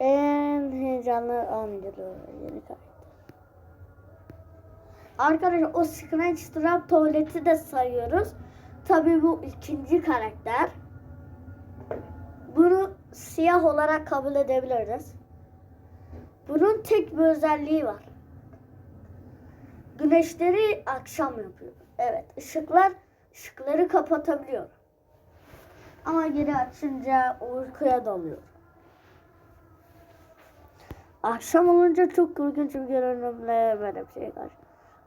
En heyecanlı an geliyor yeni karakter. Arkadaşlar o Scratch Trap tuvaleti de sayıyoruz. Tabii bu ikinci karakter. Bunu siyah olarak kabul edebiliriz. Bunun tek bir özelliği var. Güneşleri akşam yapıyor. Evet, ışıklar ışıkları kapatabiliyor. Ama geri açınca uykuya dalıyor. Akşam olunca çok korkunç bir görünümle böyle bir şey karşı.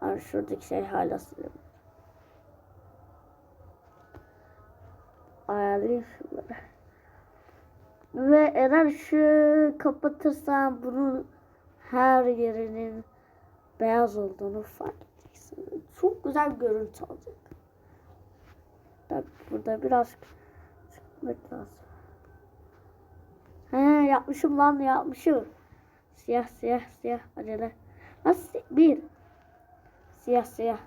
Ama şuradaki şey hala siliyorum. Ayarlayayım şunları. Ve eğer şu kapatırsam bunun her yerinin beyaz olduğunu fark edeceksin. Çok güzel görüntü olacak. Tabii burada biraz çıkmak lazım. He yapmışım lan yapmışım. Siyah siyah siyah acele. Nasıl? Bir. Siyah siyah.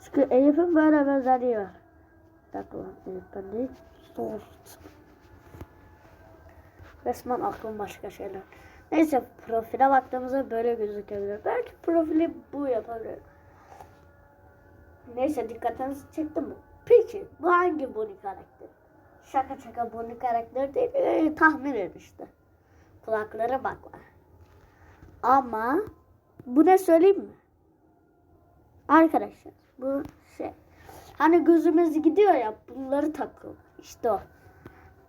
Çünkü Elif'in böyle bir özelliği var. Bir dakika lan Elif ben değil. Soft. Resmen aklım başka şeyler. Neyse profile baktığımızda böyle gözükebilir. Belki profili bu yapabilir. Neyse dikkatinizi çekti mi? Peki bu hangi Bonnie karakteri? Şaka şaka Bonnie karakteri değil. Ee, tahmin et işte. Kulakları bak. Ama bu ne söyleyeyim mi? Arkadaşlar bu şey. Hani gözümüz gidiyor ya bunları takıyor. İşte o.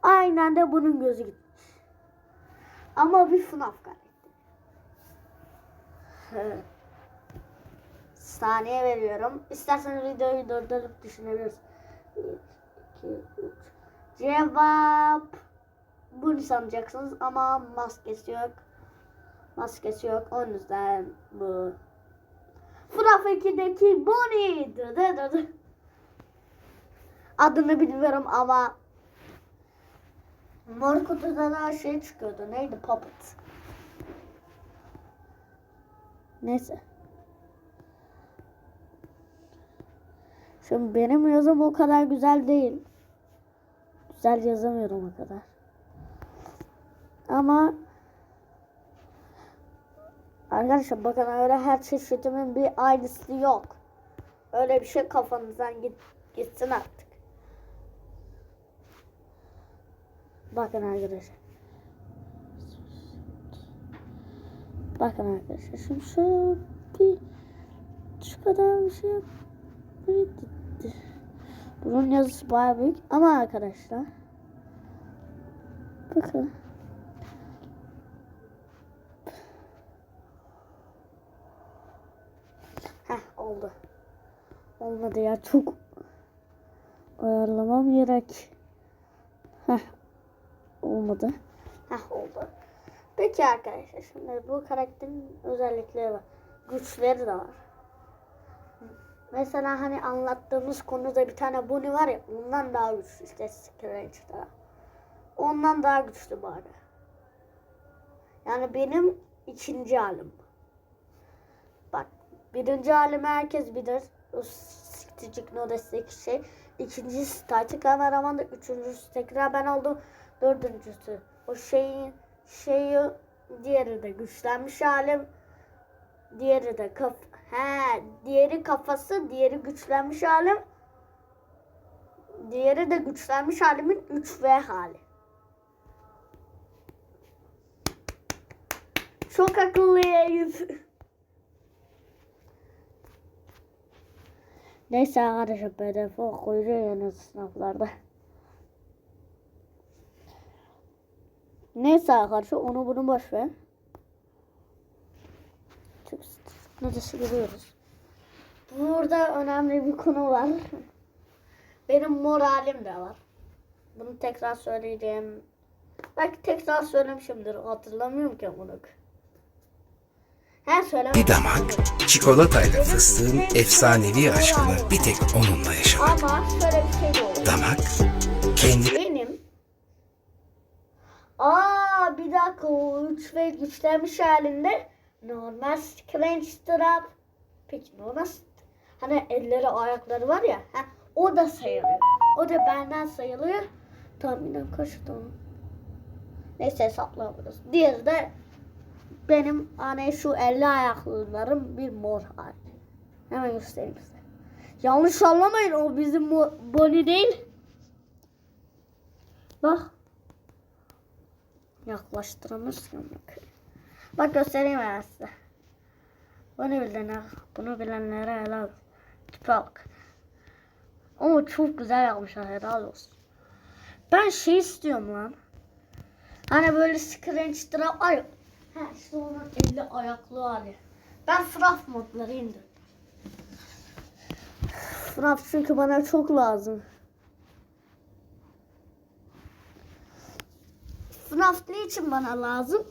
Aynen de bunun gözü gitmiş. Ama bir FNAF. Evet. Saniye veriyorum. İsterseniz videoyu durdurup düşünebilirsiniz. 1, 2, 3. Cevap bunu sanacaksınız ama maskesi yok. Maskesi yok. O yüzden bu. FNAF 2'deki Bonnie. Dı dı dı dı. Adını bilmiyorum ama Mor kutuda da şey çıkıyordu. Neydi? Puppet. Neyse. Şimdi benim yazım o kadar güzel değil. Güzel yazamıyorum o kadar. Ama Arkadaşlar bakın öyle her çeşidimin bir aynısı yok. Öyle bir şey kafanızdan git, gitsin artık. Bakın arkadaşlar. Bakın arkadaşlar. Şimdi şu bir şu kadar bir şey gitti. Bunun yazısı bayağı büyük ama arkadaşlar bakın Heh oldu. Olmadı ya çok ayarlamam gerek. Heh olmadı. Heh oldu. Peki arkadaşlar şimdi bu karakterin özellikleri var. Güçleri de var. Mesela hani anlattığımız konuda bir tane Bonnie var ya ondan daha güçlü işte Scratch'ta. Ondan daha güçlü bari. Yani benim ikinci halim. Bak birinci halimi herkes bilir. O Stick Nodes'teki şey. İkincisi Static Kameraman'da. Üçüncüsü tekrar ben oldum. Dördüncüsü o şeyin şeyi diğeri de güçlenmiş halim. Diğeri de kaf he diğeri kafası, diğeri güçlenmiş halim. Diğeri de güçlenmiş halimin 3V hali. Çok akıllıyım. Neyse arkadaşlar PDF koyuyor yani sınavlarda. Neyse arkadaşlar onu bunu boş ver. Çok nasıl görüyoruz. Burada önemli bir konu var. Benim moralim de var. Bunu tekrar söyleyeceğim. Belki tekrar söylemişimdir. Hatırlamıyorum ki bunu. Bir damak, çikolatayla fıstığın efsanevi aşkını bir tek onunla yaşamak. Ama şöyle bir şey. Damak, kendi Benim Aa bir dakika o üç ve güçlenmiş halinde normal Strange Trap. Peki normal hani elleri ayakları var ya ha, o da sayılıyor. O da benden sayılıyor. Tahminen kaç tane? Neyse hesaplamıyoruz. Diğeri de benim hani şu 50 ayaklılarım bir mor hali. Hemen göstereyim size. Yanlış anlamayın o bizim Bonnie değil. Bak. Yaklaştıramazsın bak. Bak göstereyim ben size. Bunu bilene, bunu bilenlere helal. Tipe bak. Ama çok güzel yapmışlar helal olsun. Ben şey istiyorum lan. Hani böyle scrunch trap var ya. He işte onun 50 ayaklı hali. Ben fraf modları indim. Fraf çünkü bana çok lazım. FNAF ne için bana lazım?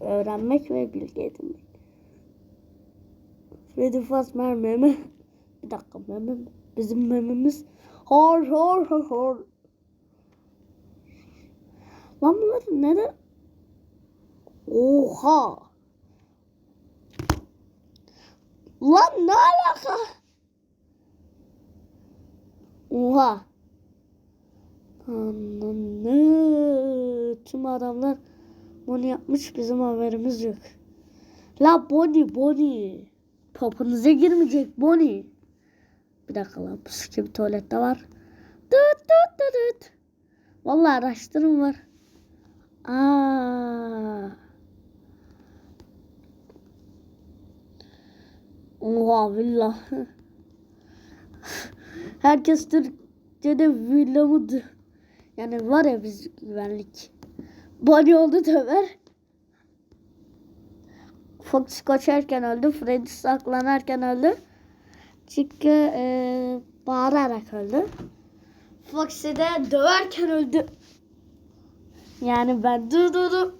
Öğrenmek ve bilgi edinmek. Freddy Fazbear meme. Bir dakika meme. Bizim mememiz. Hor hor hor hor. Lan bunlar neden? Oha. Lan ne alaka? Oha. Ananı. Tüm adamlar bunu yapmış bizim haberimiz yok. La Bonnie Bonnie. Topunuza girmeyecek Bonnie. Bir dakika lan bu bir tuvalette var. Dıt dıt dıt dıt. Vallahi araştırın var. Aa. Oha villa. Herkes Türkçe'de villa mıdır? Yani var ya biz güvenlik. Bonnie oldu döver. Fox kaçarken öldü. Freddy saklanırken öldü. Çünkü e, bağırarak öldü. Foxy de döverken öldü. Yani ben dur dur dur.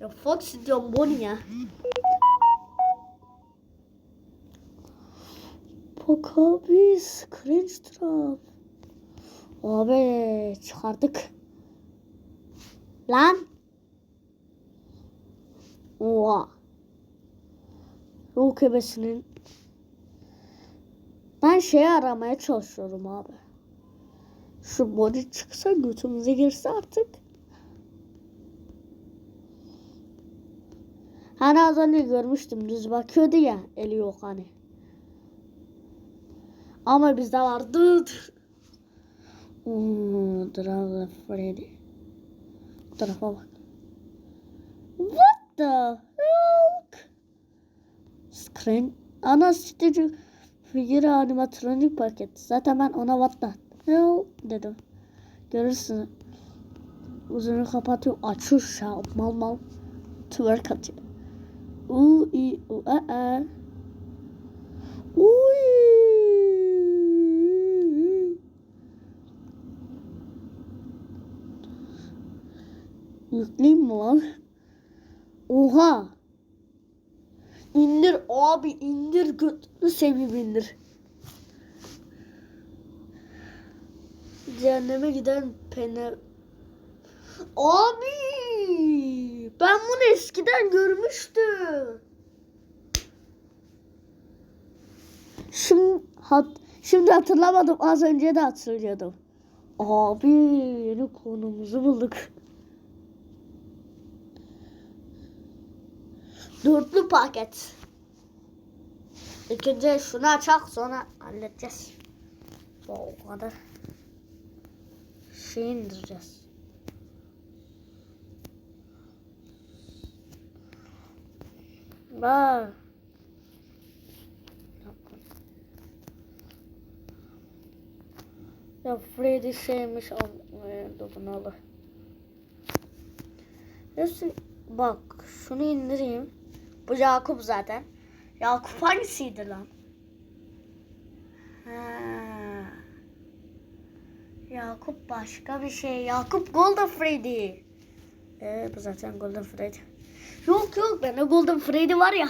Ya Foxy diyorum Bonnie ya. Bak abi cringe trap. Abi çıkardık. Lan. Oha. Yok ebesinin. Ben şey aramaya çalışıyorum abi. Şu body çıksa götümüze girse artık. Hani az önce görmüştüm düz bakıyordu ya eli yok hani. Ama bizde vardı. Oo, Dragon Freddy. Bu tarafa bak. What the hell? Screen. Ana stüdyo figür animatronik paket. Zaten ben ona what the hell dedim. Görürsün. Uzunu kapatıyor. Açıyor şu an. Mal mal. Twerk atıyor. U i u a a. Yükleyeyim mi lan? Oha. İndir abi indir götünü seveyim indir. Cehenneme giden pene. Abi ben bunu eskiden görmüştüm. Şimdi, hat, şimdi hatırlamadım az önce de hatırlıyordum. Abi yeni konumuzu bulduk. Dörtlü paket. İlk önce şunu açak sonra halledeceğiz. O kadar. Şey indireceğiz. Bak. Ya Freddy şeymiş bunu alır. Neyse bak şunu indireyim. Bu Yakup zaten. Yakup hangisiydi lan? Ha. Yakup başka bir şey. Yakup Golden Freddy. Ee, bu zaten Golden Freddy. Yok yok bende Golden Freddy var ya.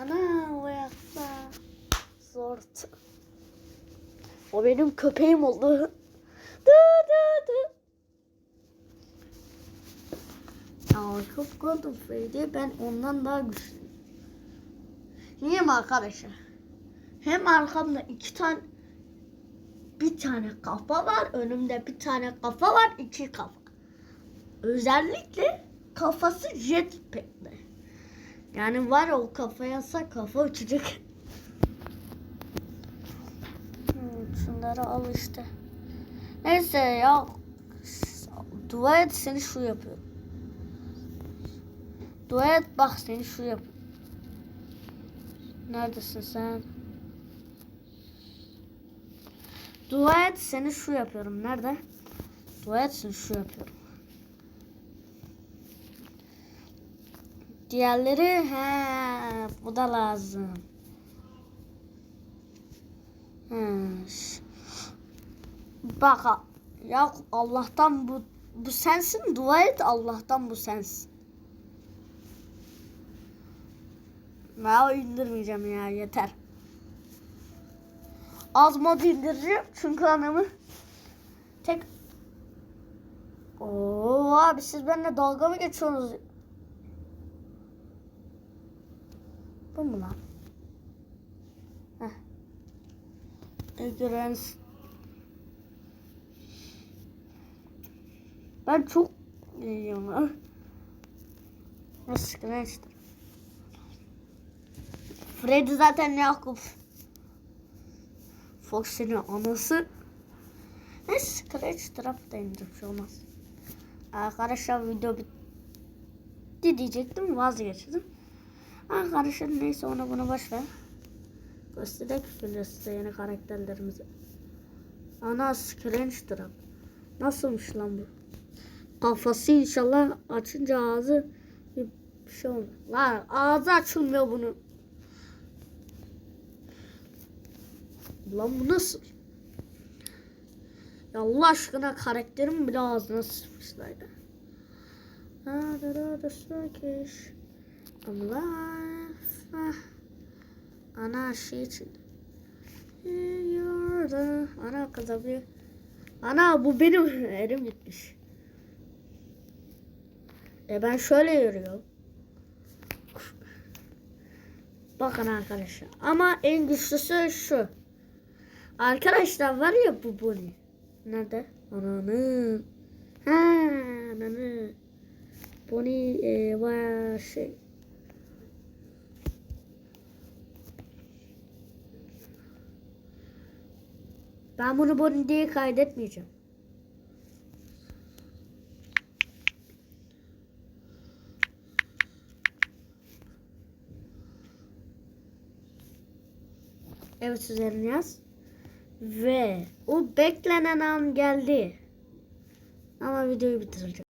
Ana o yaksa. Zort. O benim köpeğim oldu. Dı dı dı. Ya çok Freddy ben ondan daha güçlüyüm. Niye mi arkadaşlar? Hem arkamda iki tane bir tane kafa var. Önümde bir tane kafa var. iki kafa. Özellikle kafası jetpack'li. Yani var o kafaya sak kafa uçacak. Hmm, şunları al işte. Neyse ya. Dua et seni şu yapıyorum. Dua et bak seni şu yapıyorum. Neredesin sen? Dua et seni şu yapıyorum. Nerede? Dua seni şu yapıyorum. Diğerleri he bu da lazım. Bak ya Allah'tan bu bu sensin dua et Allah'tan bu sensin. Ya indirmeyeceğim ya yeter. Az mod indireceğim çünkü anamı tek Oo abi siz benimle dalga mı geçiyorsunuz? Bu mu lan? Heh. Ben çok iyiyim. Nasıl Scratch'tır? Freddy zaten Yakup. Fox'un anası. Neyse Scratch Trap da indim şey olmaz. Arkadaşlar video bitti diyecektim vazgeçtim. Arkadaşlar neyse ona bunu boş ver. Göstererek biliyoruz size yeni karakterlerimizi. Ana Scratch Trap. Nasılmış lan bu? Kafası inşallah açınca ağzı bir şey olmuyor. Lan ağzı açılmıyor bunun. Lan bu nasıl? Ya Allah aşkına karakterim bile ağzına sıçmışlar ya. Da, da, Turkish. I'm alive. Ah. Ana şey için. You're. Ana kazabı. Ana bu benim erim bitmiş. E ben şöyle yürüyorum. Bakın arkadaşlar. Ama en güçlüsü şu. Arkadaşlar var ya bu Bonnie. Nerede? Ananı. Ha, ananı. Bonnie e, var şey. Ben bunu Bonnie diye kaydetmeyeceğim. Evet üzerine yaz. Ve o beklenen an geldi. Ama videoyu bitireceğim.